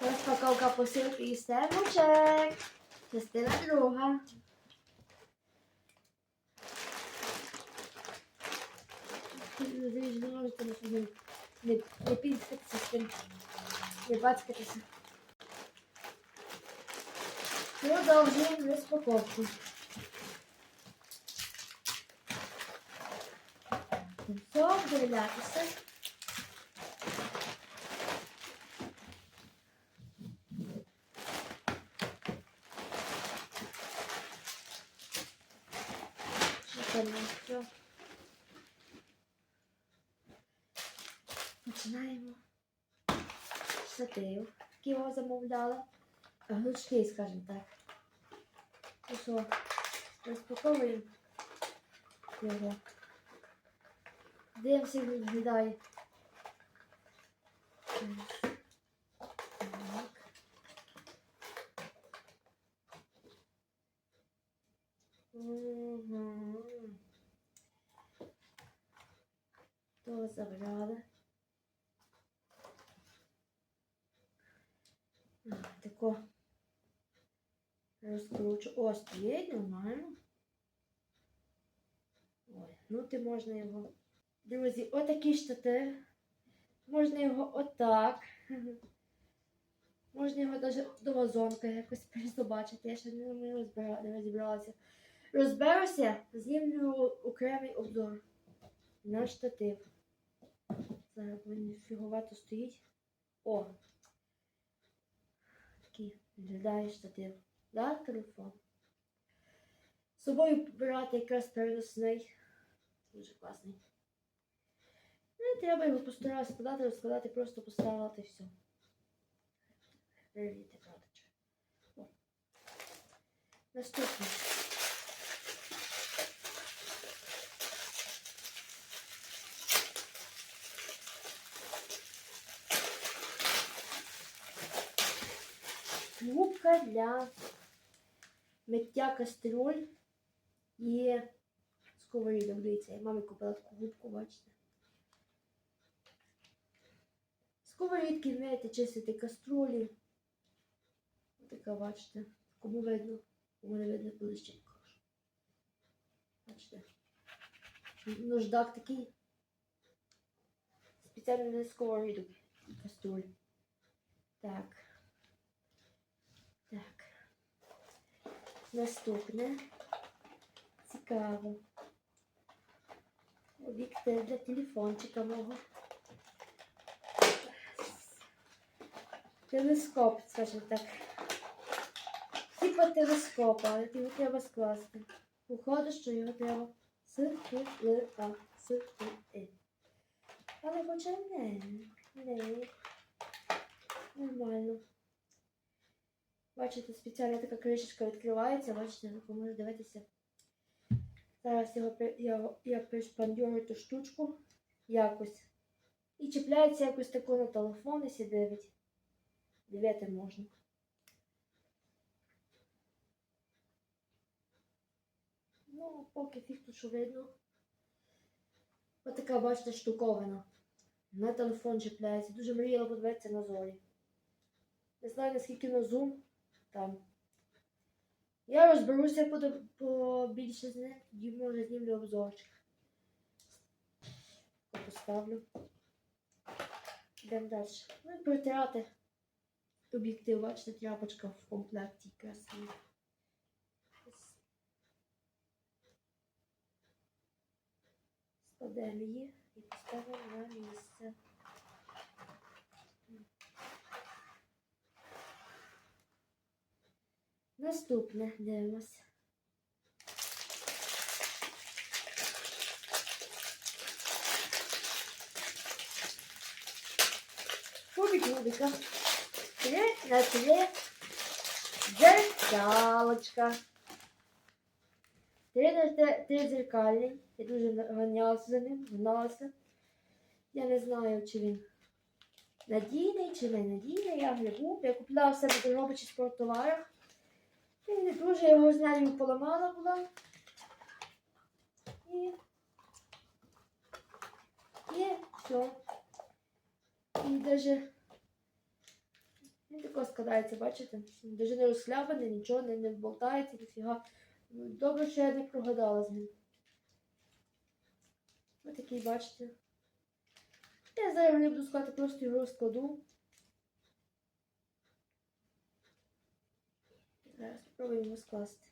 Розпаковка посилки із термочек. Частина друга. Не, тим, не бацькатися. Продовжуємо розпаковку. Все, вдивлятися. Все. Починаємо. Сатив. Його замовляла. Гнучки, скажімо так. Ну що, розпаковуємо його. Дивимося, як виглядає. Так. Мгм. То забрали. Тако розкручу. О, стоїть нормально. Ой, ну ти можна його. Друзі, отакий штатив. Можна його отак. Можна його навіть до вазонка якось перезобачити. Я ще не розібралася. Розберуся, знімлю окремий обзор на штатив. Зараз він фіговато стоїть. О! Такий виглядає штатив. Да, телефон. З собою брати якраз переносний. Дуже класний. Не треба його постаратися складати, розкладати, просто поставити все. Перевірте, правда. чи. Губка для миття кастрюль і сковорідок. Дивіться, я мамі купила таку губку, бачите. Сковорідки вмієте чистити каструлі. Така, бачите, кому видно, кому не видно, ближче. Бачите. Нождак такий. Спеціально для сковорідок і каструль. Так. Наступне. Цікаво. Об'єктив для телефончика мого. Телескоп, скажімо так. Типа телескопа, але його треба скласти. Виходить, що його треба склати. Склати. Але хоча не. Не. Нормально. Бачите, спеціальна така кришечка відкривається, бачите, ви дивитися. Зараз його, я, я пришпандюрю ту штучку якось. І чіпляється якось тако на телефон і дивить. Дивити можна. Ну, поки фіг видно. Ось така, бачите, штуковина. На телефон чіпляється. Дуже мріяла подивитися на зорі. Не знаю, наскільки на зум там. Я розберуся по, побільше з ним, тоді може знімлю обзорчик. Поставлю. Йдемо далі. Ну і протирати об'єктив, бачите, тряпочка в комплекті красива. Складемо її і поставимо на місце. Наступне дивимось. Кубик Рубика. Три на три. Дзеркалочка. Три на три, дзеркальні. Я дуже ганялася за ним, гналася. Я не знаю, чи він надійний, чи не надійний. Я грибу. Я купила в себе до робочі спорттоварах. Він не дуже його знаю поламала була. І, і все. І даже Він тако складається, бачите? Дуже не розхлябаний, нічого не, не болтається, ніфіга. Ну, Добре, що я не прогадала з ним. Ось такий, бачите. Я зараз не буду складати, просто його розкладу. Зараз спробуємо скласти.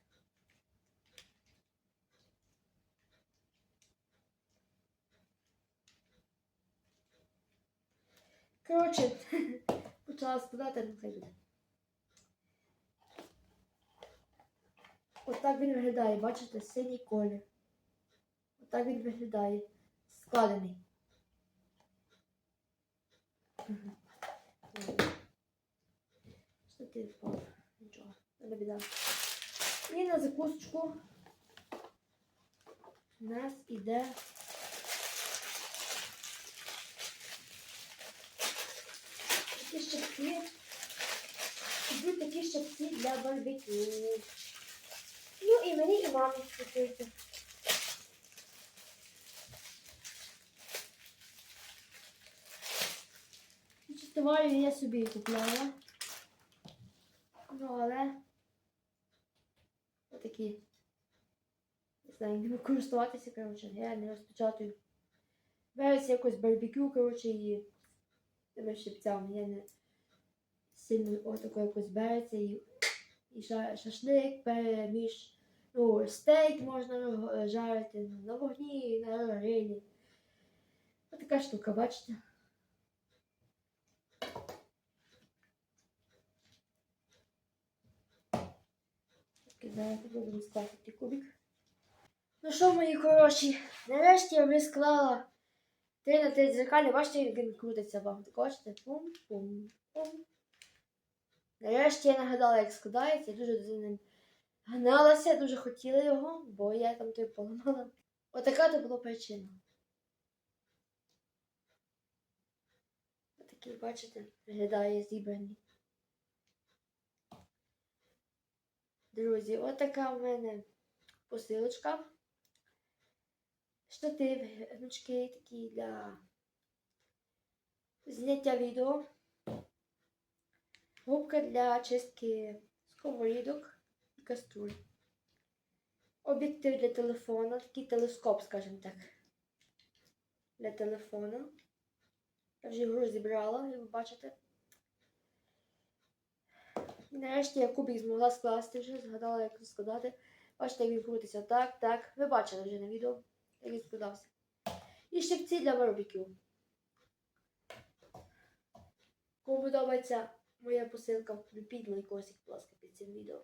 Коротше, почала складати, ну хай буде. Отак він виглядає, бачите, синій колір. Отак він виглядає. Складений. Що ти впав? Нічого, не біда. І на закусочку у нас іде такі щипці. Ідуть такі щипці для барбекю. Ну і мені, і мамі купити. Товарів я собі купляла. Ну, але отакі. Не знаю, ними користуватися, коротше, я не розпечатую. Береться якось барбекю, коротше, і тими щипцями. Я не сильно отако якось береться і, і ша- шашлик переміж. Ну, стейк можна е, жарити на вогні, на грилі. Ось така штука, бачите? Так, будемо скласти кубик. Ну що, мої хороші, нарешті я склала 3 на 3 дзеркалі. Бачите, як він крутиться вам. Бачите? Пум-пум-пум. Нарешті я нагадала, як складається. Я дуже за ним гналася, дуже хотіла його, бо я там той поламала. Отака то була причина. Отакий, бачите, виглядає зібраний. Друзі, отака в мене посилочка. Штатив, гнучки такі для зняття відео. Губка для чистки сковорідок і каструль. Об'єктив для телефона, такий телескоп, скажімо так. Для телефона. Я вже його розібрала, як ви бачите. Нарешті я кубик змогла скласти вже, згадала, як складати. Бачите, як він крутиться. Так, так. Ви бачили вже на відео, як він складався. І щипці для барбекю. Кому подобається моя посилка, влюбіть лайкосик, будь ласка, під цим відео.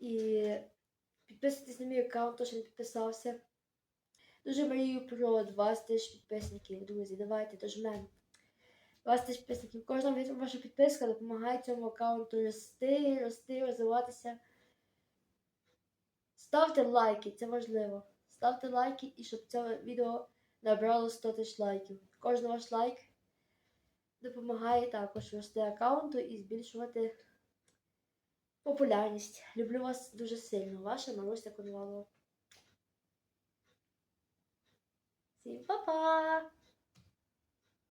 І підписуйтесь на мій аккаунт, хто ще не підписався. Дуже мрію про 20 тисяч підписників, друзі. Давайте дожмемо. 20 тисяч підписників. Кожна ваша підписка допомагає цьому аккаунту рости, рости, розвиватися. Ставте лайки, це важливо. Ставте лайки і щоб це відео набрало 100 тисяч лайків. Кожен ваш лайк допомагає також рости аккаунту і збільшувати популярність. Люблю вас дуже сильно. Ваша Маруся Конвалова. Всім па-па!